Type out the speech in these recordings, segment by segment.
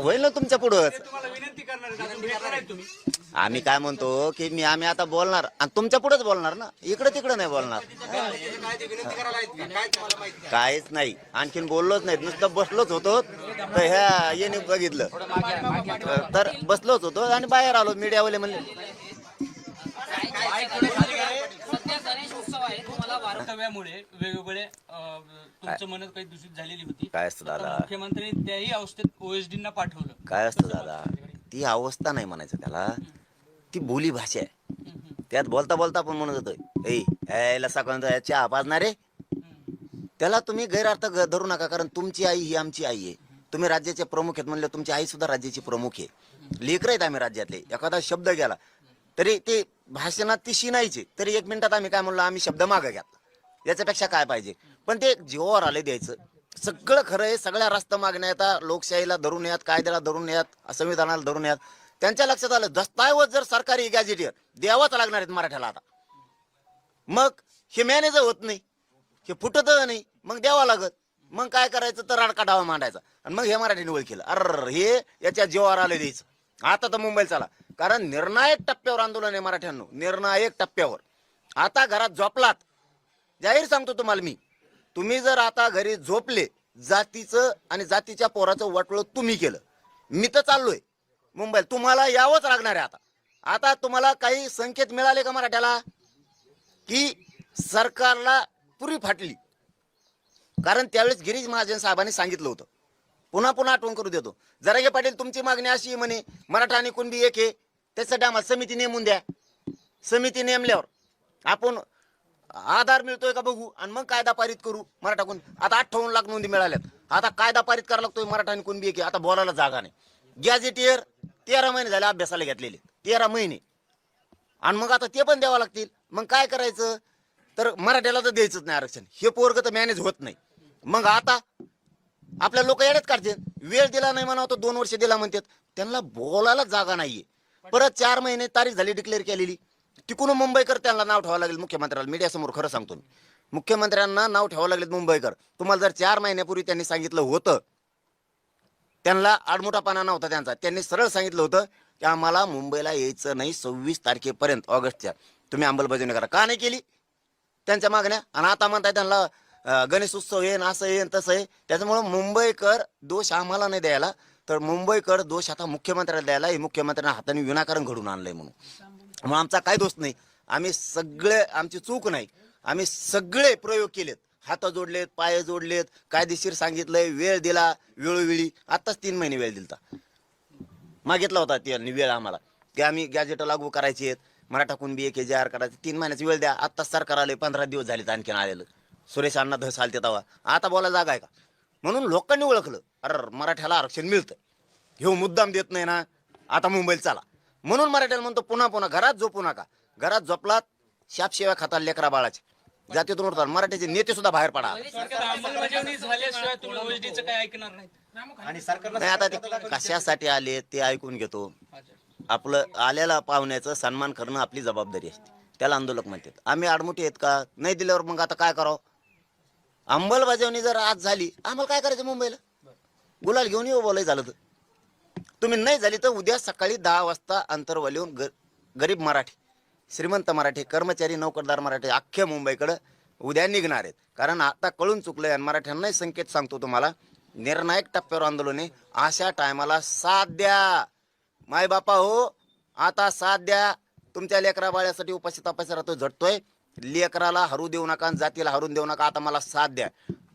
होईल ना तुमच्या पुढंच. तुम्हाला विनंती करणार आहेत, अजून भेटणार आहेत तुम्ही. आम्ही काय म्हणतो की मी आम्ही आता बोलणार. आणि तुमच्या पुढेच बोलणार ना. इकडे तिकडे नाही बोलणार. काहीच नाही. आणखीन बोललोच नाही नुसतं बसलोच होतो. तर ह्या येणे बघितलं. तर बसलोच होतो आणि बाहेर आलो. मीडियावाले म्हणले सध्या गणेश उत्सव आहे वेगवेगळे अं, तुमचं मनत काही दूषित झालेली होती. काय असतं तर दादा? मुख्यमंत्र्यांनी त्याही अवस्थेत ओएसडी ना पाठवलं. काय असतं दादा? ती अवस्था नाही म्हणायचं त्याला. ती बोली भाषा आहे. त्यात बोलता बोलता आपण म्हणत होतो ए यायला सकाळ चहा पाजणार रे त्याला तुम्ही गैरअर्थ ग- धरू नका कारण तुमची आई ही आमची आई आहे. तुम्ही राज्याचे प्रमुख आहेत म्हणले तुमची आई सुद्धा राज्याची प्रमुख आहे. लेकर आहेत आम्ही राज्यातले. एखादा शब्द गेला तरी ते भाषणात ती शिनायची तरी एक मिनिटात आम्ही काय म्हणलो आम्ही शब्द मागं घ्या याच्यापेक्षा काय पाहिजे? पण ते जीवावर आले द्यायचं. सगळं खरं आहे सगळ्या रास्त मागण्या येतात लोकशाहीला धरून यात कायद्याला धरून यात संविधानाला धरून यात. त्यांच्या लक्षात आलं दस्तावेज जर सरकारी गॅजेटियर द्यावाच लागणार आहेत मराठ्याला आता. मग हे मॅनेज होत नाही हे फुटत नाही मग द्यावा लागत. मग काय करायचं? तर राडका डावा मांडायचा. आणि मग हे मराठीने ओळख केलं अर हे याच्या जीवावर आले द्यायचं. आता तर मुंबईला चला. कारण निर्णायक टप्प्यावर आंदोलन आहे मराठ्यांनो. निर्णायक टप्प्यावर. आता घरात झोपलात. जाहीर सांगतो तुम्हाला मी. तुम्ही जर आता घरी झोपले जातीचं आणि जातीच्या पोराचं वाटोळं तुम्ही केलं. मी तर चाललोय. मुंबईला. तुम्हाला यावंच लागणार आहे आता. आता तुम्हाला काही संकेत मिळाले का मराठ्याला? की सरकारला पुरी फाटली. कारण त्यावेळेस गिरीश महाजन साहेबांनी सांगितलं होतं. पुन्हा पुन्हा आठवण करू देतो. जरागे पाटील तुमची मागणी अशी आहे म्हणे मराठा आणि कुणबी एक आहे त्यासाठी आम्हाला समिती नेमून द्या. समिती नेमल्यावर आपण आधार मिळतोय का बघू? आणि मग कायदा पारित करू मराठा कोण आता अठ्ठावन्न लाख नोंदी मिळाल्यात. आता कायदा पारित करायला लागतोय मराठा आणि कुणबी एक. आता बोलायला जागा नाही. गॅझेटियर तेरा महिने झाले अभ्यासाला घेतलेले. तेरा महिने. आणि मग आता ते पण द्यावं लागतील. मग काय करायचं? तर मराठ्याला तर द्यायचंच नाही आरक्षण. हे पोरग तर मॅनेज होत नाही. मग आता आपल्या लोक येण्यात काढतील. वेळ दिला नाही म्हणा तो दोन वर्ष दिला म्हणतात. त्यांना बोलायला जागा नाहीये. परत चार महिने तारीख झाली डिक्लेअर केलेली. तिकडून मुंबईकर त्यांना नाव ठेवावं लागेल मुख्यमंत्र्याला मीडियासमोर खरं सांगतो मी मुख्यमंत्र्यांना नाव ठेवावं लागेल मुंबईकर. तुम्हाला जर चार महिन्यापूर्वी त्यांनी सांगितलं होतं त्यांना आडमोठापणा नव्हता त्यांचा. त्यांनी सरळ सांगितलं होतं की आम्हाला मुंबईला यायचं नाही सव्वीस तारखेपर्यंत ऑगस्टच्या. तुम्ही अंमलबजावणी करा. का नाही केली? त्यांच्या मागण्या. आणि आता म्हणताय त्यांना गणेश उत्सव येईन असं येईन तसं आहे त्याच्यामुळं मुंबईकर दोष आम्हाला नाही द्यायला. तर मुंबईकर दोष आता मुख्यमंत्र्याला द्यायला हे मुख्यमंत्र्यांना हाताने विनाकारण घडून आणलंय म्हणून. मग आमचा काय दोष नाही. आम्ही सगळे आमची चूक नाही. आम्ही सगळे प्रयोग केलेत. हात जोडलेत पाय जोडलेत कायदेशीर सांगितलंय वेळ दिला वेळोवेळी. आत्ताच तीन महिने वेळ दिलता. मागितला होता त्यांनी वेळ आम्हाला. की आम्ही गॅजेट लागू करायची आहेत. मराठा कुणबी एक जे आर करायचे तीन महिन्याची वेळ द्या. आत्ताच सरकार आले पंधरा दिवस झालेत आणखीन आलेलं. सुरेश अण्णा धस आलते तवा आता बोला जागा आहे का? म्हणून लोकांनी ओळखलं. अरे मराठ्याला आरक्षण मिळतं हे मुद्दाम देत नाही ना. आता मुंबईला चला. म्हणून मराठ्याला म्हणतो पुन्हा पुन्हा घरात झोपू नका. घरात झोपलात शापशिवाय खाता लेकरा बाळाचे. जातीतून उठतात. मराठ्याचे नेते सुद्धा बाहेर पडा. सरकार अंमलबजावणी झाल्याशिवाय तुम्ही ओएसडीचं काय ऐकणार नाही आणि नाही आता ते कशासाठी आले ते ऐकून घेतो. आपलं आलेला पाहुण्याचं सन्मान करणं आपली जबाबदारी असते. त्याला आंदोलक म्हणतात. आम्ही आडमुठी आहेत का? नाही दिल्यावर मग आता काय करावं? अंमलबजावणी जर आज झाली आम्हाला काय करायचं मुंबईला? गुलाल घेऊन येऊ बोलाय झालं तर. तुम्ही नाही झाली तर उद्या सकाळी दहा वाजता अंतरवालीहून ग गरीब मराठी श्रीमंत मराठी कर्मचारी नोकरदार मराठी अख्ख्या मुंबईकडं उद्या निघणार आहेत. कारण आता कळून चुकलं आणि मराठ्यांनाही संकेत सांगतो तुम्हाला निर्णायक टप्प्यावर आंदोलन आहे अशा टायमाला साथ द्या. माय बापा हो आता साथ द्या. तुमच्या लेकरा बाळ्यासाठी उपाशी तपाशी राहतो झटतोय. लेकराला हरू देऊ नका आणि जातीला हरून देऊ नका आता मला साथ द्या.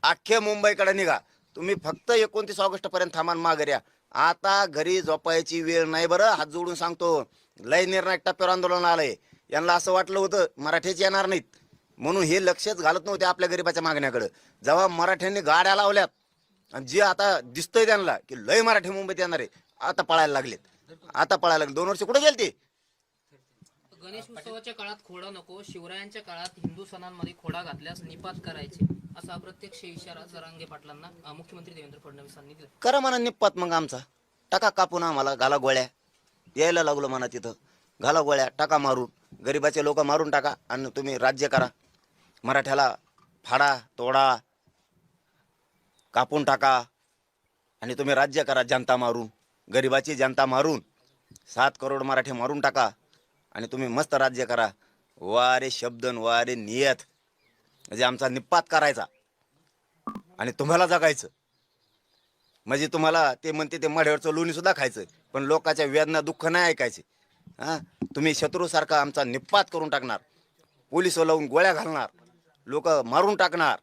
अख्खे मुंबईकडे निघा. तुम्ही फक्त एकोणतीस ऑगस्ट पर्यंत थांबा या. आता घरी झोपायची वेळ नाही बरं. हात जोडून सांगतो. लय निर्णायक टप्प्यावर आंदोलन आलंय. यांना असं वाटलं होतं मराठीच येणार नाहीत. म्हणून हे लक्षच घालत नव्हते आपल्या गरीबाच्या मागण्याकडे. जेव्हा मराठ्यांनी गाड्या लावल्यात आणि जे आता दिसतंय त्यांना की लय मराठी मुंबईत येणार आहे आता पळायला लागलेत. आता पळायला लागले दोन वर्ष कुठे गेलते? गणेश उत्सवाच्या काळात खोडा नको. शिवरायांच्या काळात हिंदू सणांमध्ये खोडा घातल्यास निपात करायचे. असा अप्रत्यक्ष इशारा जरांगे पाटलांना मुख्यमंत्री देवेंद्र फडणवीसांनी दिला. करा म्हणा निप्पात मग आमचा. टाका कापून आम्हाला घाला गोळ्या. यायला लागलो म्हणा तिथं. घाला गोळ्या टाका मारून. गरिबाचे लोक मारून टाका आणि तुम्ही राज्य करा. मराठ्याला फाडा तोडा कापून टाका आणि तुम्ही राज्य करा जनता मारून. गरिबाची जनता मारून. सात करोड मराठी मारून टाका आणि तुम्ही मस्त राज्य करा. वारे शब्दन वारे नियत. म्हणजे आमचा निपात करायचा. आणि तुम्हाला जगायचं. म्हणजे तुम्हाला ते म्हणते ते मढ्यावरचं लोणीसुद्धा खायचं पण लोकांच्या वेदना दुःख नाही ऐकायचे. हां? तुम्ही शत्रूसारखा आमचा निपात करून टाकणार. पोलीस लावून गोळ्या घालणार. लोक मारून टाकणार.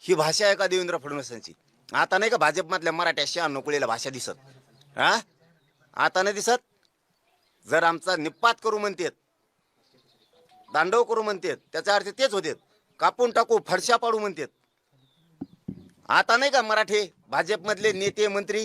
ही भाषा आहे का देवेंद्र फडणवीसांची? आता नाही का भाजपमधल्या मराठ्या शहा नोकळीला भाषा दिसत? हा? आता नाही दिसत? जर आमचा निपात करू म्हणतेत दांडव करू म्हणतेत त्याचा अर्थ तेच होते कापून टाकू फडशा पाडू म्हणतात. आता नाही का मराठी भाजपमधले नेते मंत्री?